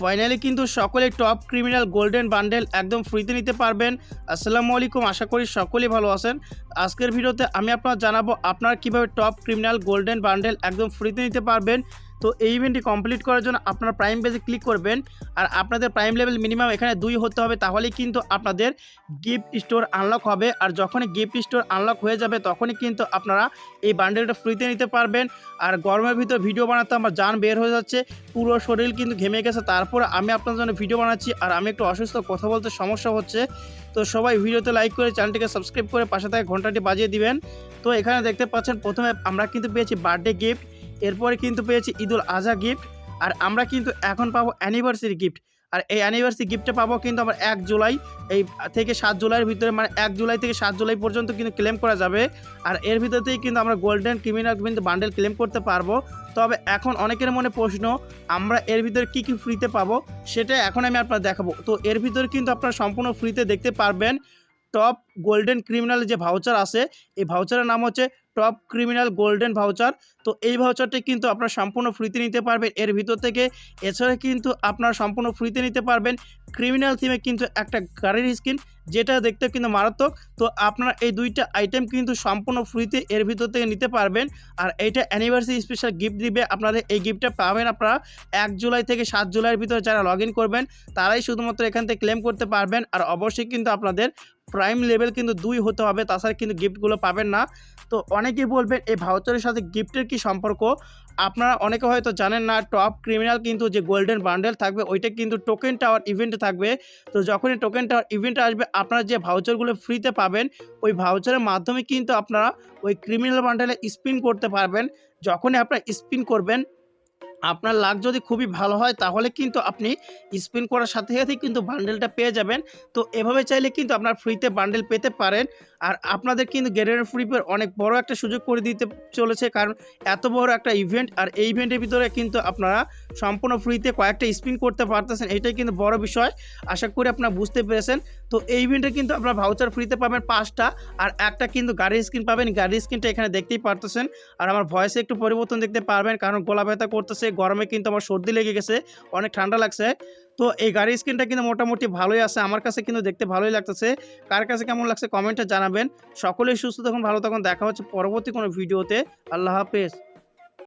Finally কিন্তু সকলে top criminal golden bundle একদম ফ্রিতে নিতে পারবেন। আসসালামু আলাইকুম, আশা করি সকলেই ভালো আছেন। আজকের ভিডিওতে আমি আপনার জানাব আপনারা কীভাবে টপ ক্রিমিনাল গোল্ডেন বান্ডেল একদম ফ্রিতে নিতে পারবেন। তো এই ইভেন্টটি কমপ্লিট করার জন্য আপনারা প্রাইম পেজে ক্লিক করবেন। আর আপনাদের প্রাইম লেভেল মিনিমাম এখানে দুই হতে হবে, তাহলেই কিন্তু আপনাদের গিফট স্টোর আনলক হবে। আর যখনই গিফট স্টোর আনলক হয়ে যাবে, তখনই কিন্তু আপনারা এই বান্ডেলটা ফ্রিতে নিতে পারবেন। আর গরমের ভিতর ভিডিও বানাতে আমার যান বের হয়ে যাচ্ছে, পুরো শরীর কিন্তু ঘেমে গেছে। তারপর আমি আপনার জন্য ভিডিও বানাচ্ছি, আর আমি একটু অসুস্থ, কথা বলতে সমস্যা হচ্ছে। তো সবাই ভিডিওতে লাইক করে চ্যানেলটিকে সাবস্ক্রাইব করে পাশে থাকা ঘন্টাটি বাজিয়ে দিবেন। তো এখানে দেখতে পাচ্ছেন, প্রথমে আমরা কিন্তু পেয়েছি বার্থডে গিফট এরপরে কিন্তু পেয়েছি ঈদুল আজহা গিফট আর আমরা কিন্তু এখন পাবো অ্যানিভার্সারি গিফট আর এই অ্যানিভার্সারি গিফটটা পাবো কিন্তু আমরা এক জুলাই, এই থেকে সাত জুলাইয়ের ভিতরে মানে এক জুলাই থেকে সাত জুলাই পর্যন্ত কিন্তু ক্লেম করা যাবে, আর এর ভিতরতেই কিন্তু আমরা গোল্ডেন ক্রিমিনাল কিন্তু বান্ডেল ক্লেম করতে পারব। তবে এখন অনেকের মনে প্রশ্ন, আমরা এর ভিতরে কী কী ফ্রিতে পাবো, সেটা এখন আমি আপনার দেখাবো। তো এর ভিতরে কিন্তু আপনারা সম্পূর্ণ ফ্রিতে দেখতে পারবেন টপ গোল্ডেন ক্রিমিনাল যে ভাউচার আছে এই ভাউচারের নাম হচ্ছে টপ ক্রিমিনাল গোল্ডেন ভাউচার তো এই ভাউচারটি কিন্তু আপনারা সম্পূর্ণ ফ্রিতে নিতে পারবেন। এর ভিতর থেকে এছাড়া কিন্তু আপনারা সম্পূর্ণ ফ্রিতে নিতে পারবেন ক্রিমিনাল থিমে কিন্তু একটা গাড়ির স্কিন, যেটা দেখতে কিন্তু মারাত্মক। তো আপনারা এই দুইটা আইটেম কিন্তু সম্পূর্ণ ফ্রিতে এর ভিতর থেকে নিতে পারবেন। আর এইটা অ্যানিভার্সারি স্পেশাল গিফট দিবে। আপনাদের এই গিফটটা পাবেন আপনারা এক জুলাই থেকে সাত জুলাইয়ের ভিতরে যারা লগ করবেন, তারাই শুধুমাত্র এখান থেকে ক্লেম করতে পারবেন। আর অবশ্যই কিন্তু আপনাদের প্রাইম লেভেল কিন্তু দুই হতে হবে। তাছাড়া কিন্তু গিফটগুলো পাবেন না। তো অনেকেই বলবেন, এই ভাউচারের সাথে গিফটের কি সম্পর্ক? আপনারা অনেকে হয়তো জানেন না টপ ক্রিমিনাল কিন্তু যে গোল্ডেন বান্ডেল থাকবে, ওইটা কিন্তু টোকেন টাওয়ার ইভেন্ট থাকবে। তো যখনই টোকেন টাওয়ার ইভেন্ট আসবে, আপনারা যে ভাউচারগুলো ফ্রিতে পাবেন, ওই ভাউচারের মাধ্যমে কিন্তু আপনারা ওই ক্রিমিনাল বান্ডেলে স্পিন করতে পারবেন। যখনই আপনারা স্পিন করবেন আপনার লাক যদি খুবই ভালো হয়, তাহলে কিন্তু আপনি স্পিন করার সাথে সাথেই কিন্তু বান্ডেলটা পেয়ে যাবেন। তো এভাবে চাইলে কিন্তু আপনার ফ্রিতে বান্ডেল পেতে পারেন। আর আপনাদের কিন্তু গ্যারের ফ্রিপের অনেক বড় একটা সুযোগ করে দিতে চলেছে, কারণ এত বড় একটা ইভেন্ট আর এই ইভেন্টের ভিতরে কিন্তু আপনারা সম্পূর্ণ ফ্রিতে কয়েকটা স্পিন করতে পারতেছেন। এটাই কিন্তু বড় বিষয়। আশা করি আপনারা বুঝতে পেরেছেন। তো এই ইভেন্টে কিন্তু আপনারা ভাউচার ফ্রিতে পাবেন পাঁচটা। আর একটা কিন্তু গাড়ির স্ক্রিন পাবেন। গাড়ির স্ক্রিনটা এখানে দেখতেই পারতেছেন। আর আমার ভয়েসে একটু পরিবর্তন দেখতে পারবেন, কারণ গলা ব্যথা করতেছে গরমে কিন্তু আমার সর্দি লেগে গেছে, অনেক ঠান্ডা লাগছে। তো এই গাড়ির স্ক্রিনটা কিন্তু মোটামুটি ভালোই আছে, আমার কাছে কিন্তু দেখতে ভালোই লাগতেছে। কার কাছে কেমন লাগছে কমেন্টে জানাবেন। সকলেই সুস্থ তখন ভালো তখন দেখা হচ্ছে পরবর্তী কোনো ভিডিওতে। আল্লাহ হাফেজ।